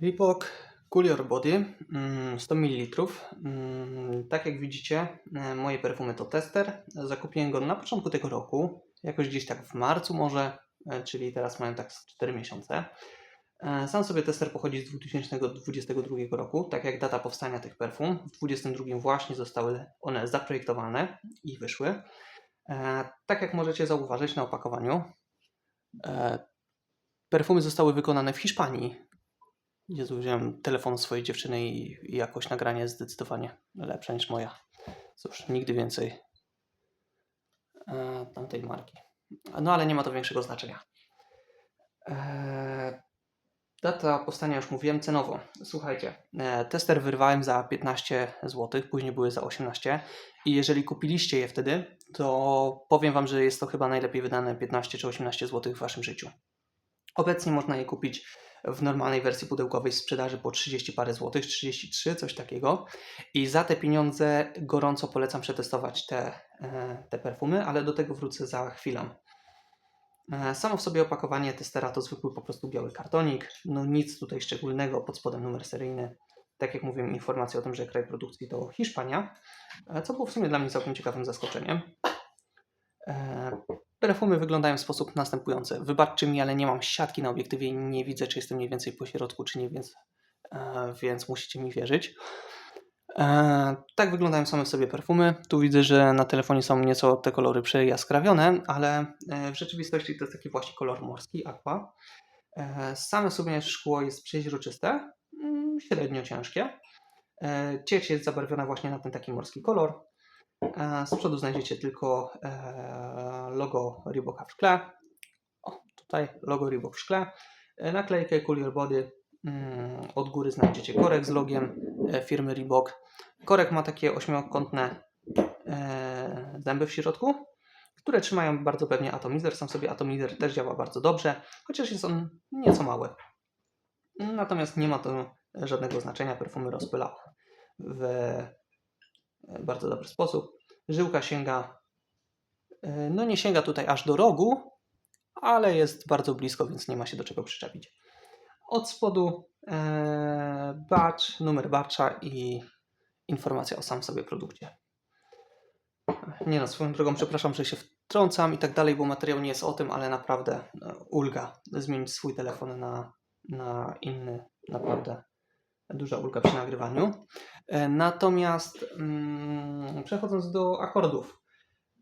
Reebok Coolier Body mm, 100 ml. Mm, Tak jak widzicie, e, moje perfumy to tester. Zakupiłem go na początku tego roku, jakoś gdzieś tak w marcu może, e, czyli teraz mają tak z 4 miesiące. E, Sam sobie tester pochodzi z 2022 roku, tak jak data powstania tych perfum. W 2022 właśnie zostały one zaprojektowane i wyszły. E, Tak jak możecie zauważyć na opakowaniu, perfumy zostały wykonane w Hiszpanii, Jezu, wziąłem telefon swojej dziewczyny i jakość nagrania jest zdecydowanie lepsza niż moja. Cóż, nigdy więcej e, tamtej marki. No ale nie ma to większego znaczenia. E, data powstania już mówiłem cenowo. Słuchajcie, e, tester wyrwałem za 15 zł, później były za 18 i jeżeli kupiliście je wtedy, to powiem Wam, że jest to chyba najlepiej wydane 15 czy 18 zł w Waszym życiu. Obecnie można je kupić w normalnej wersji pudełkowej sprzedaży po 30 parę złotych, 33, coś takiego. I za te pieniądze gorąco polecam przetestować te, e, te perfumy, ale do tego wrócę za chwilę. E, Samo w sobie opakowanie testera to zwykły po prostu biały kartonik. No nic tutaj szczególnego, pod spodem numer seryjny. Tak jak mówiłem, informacja o tym, że kraj produkcji to Hiszpania, e, co było w sumie dla mnie całkiem ciekawym zaskoczeniem. Perfumy wyglądają w sposób następujący. Wybaczcie mi, ale nie mam siatki na obiektywie i nie widzę, czy jestem mniej więcej po środku, czy nie, więc, e, więc musicie mi wierzyć. E, tak wyglądają same w sobie perfumy. Tu widzę, że na telefonie są nieco te kolory przejaskrawione, ale e, w rzeczywistości to jest taki właśnie kolor morski, aqua. E, same sobie szkło jest przeźroczyste, mm, średnio ciężkie. E, ciecz jest zabarwiona właśnie na ten taki morski kolor. Z przodu znajdziecie tylko e, logo Reeboka w szkle. O, tutaj logo Reebok w szkle. E, Naklejkę Coolier Body. Mm, Od góry znajdziecie korek z logiem e, firmy Reebok. Korek ma takie ośmiokątne zęby w środku, które trzymają bardzo pewnie atomizer. Sam sobie atomizer też działa bardzo dobrze, chociaż jest on nieco mały. Natomiast nie ma to żadnego znaczenia. Perfumy rozpyla w bardzo dobry sposób. Żyłka sięga, e, no nie sięga tutaj aż do rogu, ale jest bardzo blisko, więc nie ma się do czego przyczepić. Od spodu e, batch, numer batcha i informacja o sam sobie produkcie. Nie no, swoją drogą przepraszam, że się wtrącam i tak dalej, bo materiał nie jest o tym, ale naprawdę e, ulga zmienić swój telefon na, na inny, naprawdę duża ulga przy nagrywaniu. E, Natomiast mm, przechodząc do akordów.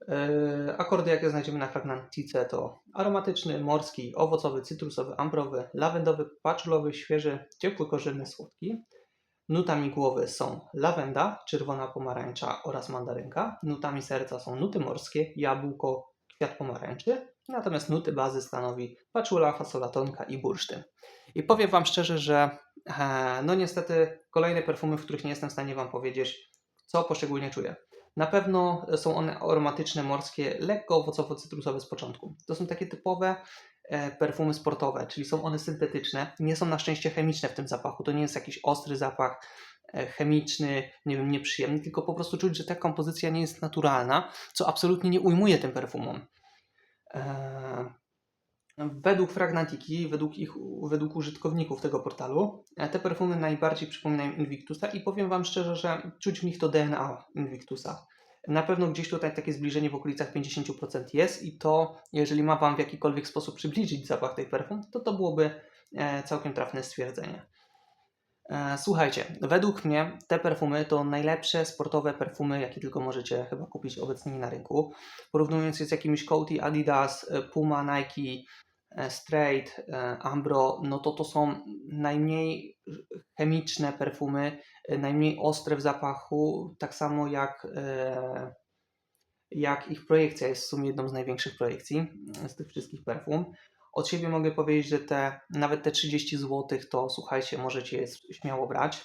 E, Akordy, jakie znajdziemy na fragmentice to aromatyczny, morski, owocowy, cytrusowy, ambrowy, lawendowy, paczulowy, świeży, ciepły, korzenny, słodki. Nutami głowy są lawenda, czerwona pomarańcza oraz mandarynka. Nutami serca są nuty morskie, jabłko, kwiat pomarańczy. Natomiast nuty bazy stanowi paczula, fasola tonka i bursztyn. I powiem Wam szczerze, że e, no niestety kolejne perfumy, w których nie jestem w stanie Wam powiedzieć, co poszczególnie czuję. Na pewno są one aromatyczne, morskie, lekko owocowo-cytrusowe z początku. To są takie typowe e, perfumy sportowe, czyli są one syntetyczne. Nie są na szczęście chemiczne w tym zapachu. To nie jest jakiś ostry zapach chemiczny, nie wiem, nieprzyjemny, tylko po prostu czuć, że ta kompozycja nie jest naturalna, co absolutnie nie ujmuje tym perfumom. E, Według Fragnantiki, według, ich, według użytkowników tego portalu, e, te perfumy najbardziej przypominają Invictusa i powiem Wam szczerze, że czuć w nich to DNA Invictusa. Na pewno gdzieś tutaj takie zbliżenie w okolicach 50% jest i to, jeżeli ma Wam w jakikolwiek sposób przybliżyć zapach tych perfum, to to byłoby e, całkiem trafne stwierdzenie. E, Słuchajcie, według mnie te perfumy to najlepsze sportowe perfumy, jakie tylko możecie chyba kupić obecnie na rynku. Porównując je z jakimiś Coty, Adidas, e, Puma, Nike, e, Straight, Ambro, no to to są najmniej chemiczne perfumy, najmniej ostre w zapachu, tak samo jak, jak ich projekcja jest w sumie jedną z największych projekcji z tych wszystkich perfum. Od siebie mogę powiedzieć, że te, nawet te 30 zł to słuchajcie, możecie je śmiało brać.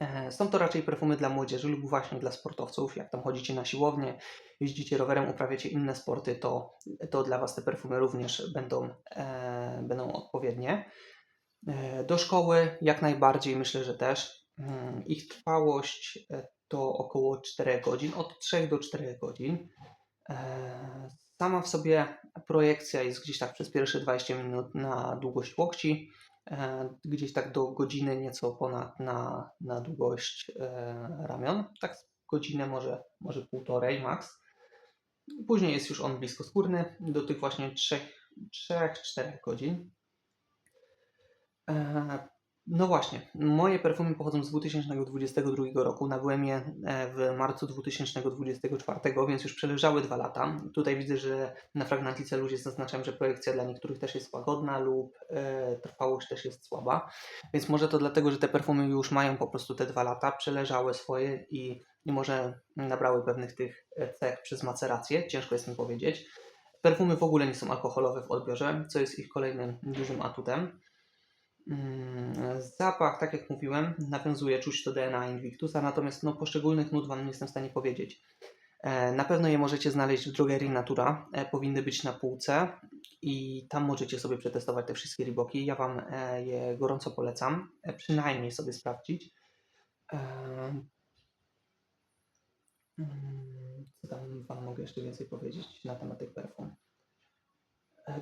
E, Są to raczej perfumy dla młodzieży lub właśnie dla sportowców. Jak tam chodzicie na siłownię, jeździcie rowerem, uprawiacie inne sporty, to, to dla Was te perfumy również będą, e, będą odpowiednie. E, do szkoły jak najbardziej myślę, że też. Mm, Ich trwałość e, to około 4 godzin, od 3 do 4 godzin. E, Sama w sobie projekcja jest gdzieś tak przez pierwsze 20 minut na długość łokci. e, gdzieś tak do godziny, nieco ponad na, na długość e, ramion. Tak godzinę, może, może półtorej max. Później jest już on blisko skórny, do tych właśnie 3-4 godzin. No właśnie, moje perfumy pochodzą z 2022 roku. Nabyłem je e, w marcu 2024, więc już przeleżały dwa lata. Tutaj widzę, że na fragmentice ludzie zaznaczają, że projekcja dla niektórych też jest łagodna lub e, trwałość też jest słaba. Więc może to dlatego, że te perfumy już mają po prostu te dwa lata, przeleżały swoje i, i może nabrały pewnych tych e, cech przez macerację. Ciężko jest mi powiedzieć. Perfumy w ogóle nie są alkoholowe w odbiorze, co jest ich kolejnym dużym atutem. Mm, Zapach, tak jak mówiłem, nawiązuje, czuć to DNA Invictusa, natomiast no, poszczególnych nut Wam nie jestem w stanie powiedzieć. E, Na pewno je możecie znaleźć w drogerii Natura, e, powinny być na półce i tam możecie sobie przetestować te wszystkie riboki. Ja Wam e, je gorąco polecam, przynajmniej sobie sprawdzić. Mm, Co tam Wam mogę jeszcze więcej powiedzieć na temat tych perfum?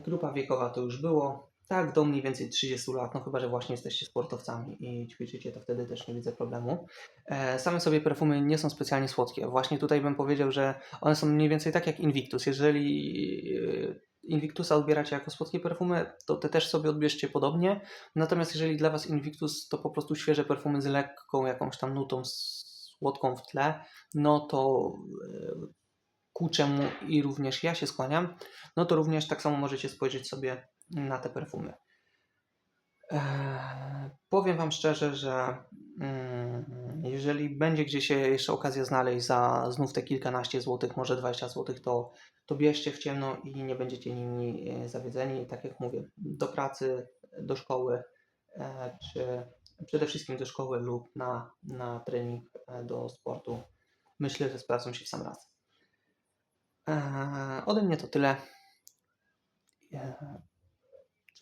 Grupa wiekowa to już było. Tak, do mniej więcej 30 lat, no chyba, że właśnie jesteście sportowcami i ćwiczycie, to wtedy też nie widzę problemu. E, Same sobie perfumy nie są specjalnie słodkie. Właśnie tutaj bym powiedział, że one są mniej więcej tak jak Invictus. Jeżeli e, Invictusa odbieracie jako słodkie perfumy, to te też sobie odbierzcie podobnie. Natomiast jeżeli dla Was Invictus to po prostu świeże perfumy z lekką jakąś tam nutą słodką w tle, no to e, ku czemu i również ja się skłaniam, no to również tak samo możecie spojrzeć sobie na te perfumy. Eee, powiem Wam szczerze, że mm, jeżeli będzie gdzieś jeszcze okazja znaleźć za znów te kilkanaście złotych, może 20 złotych, to, to bierzcie w ciemno i nie będziecie nimi e, zawiedzeni. Tak jak mówię, do pracy, do szkoły, e, czy przede wszystkim do szkoły lub na, na trening e, do sportu. Myślę, że sprawdzą się w sam raz. Eee, ode mnie to tyle. Eee,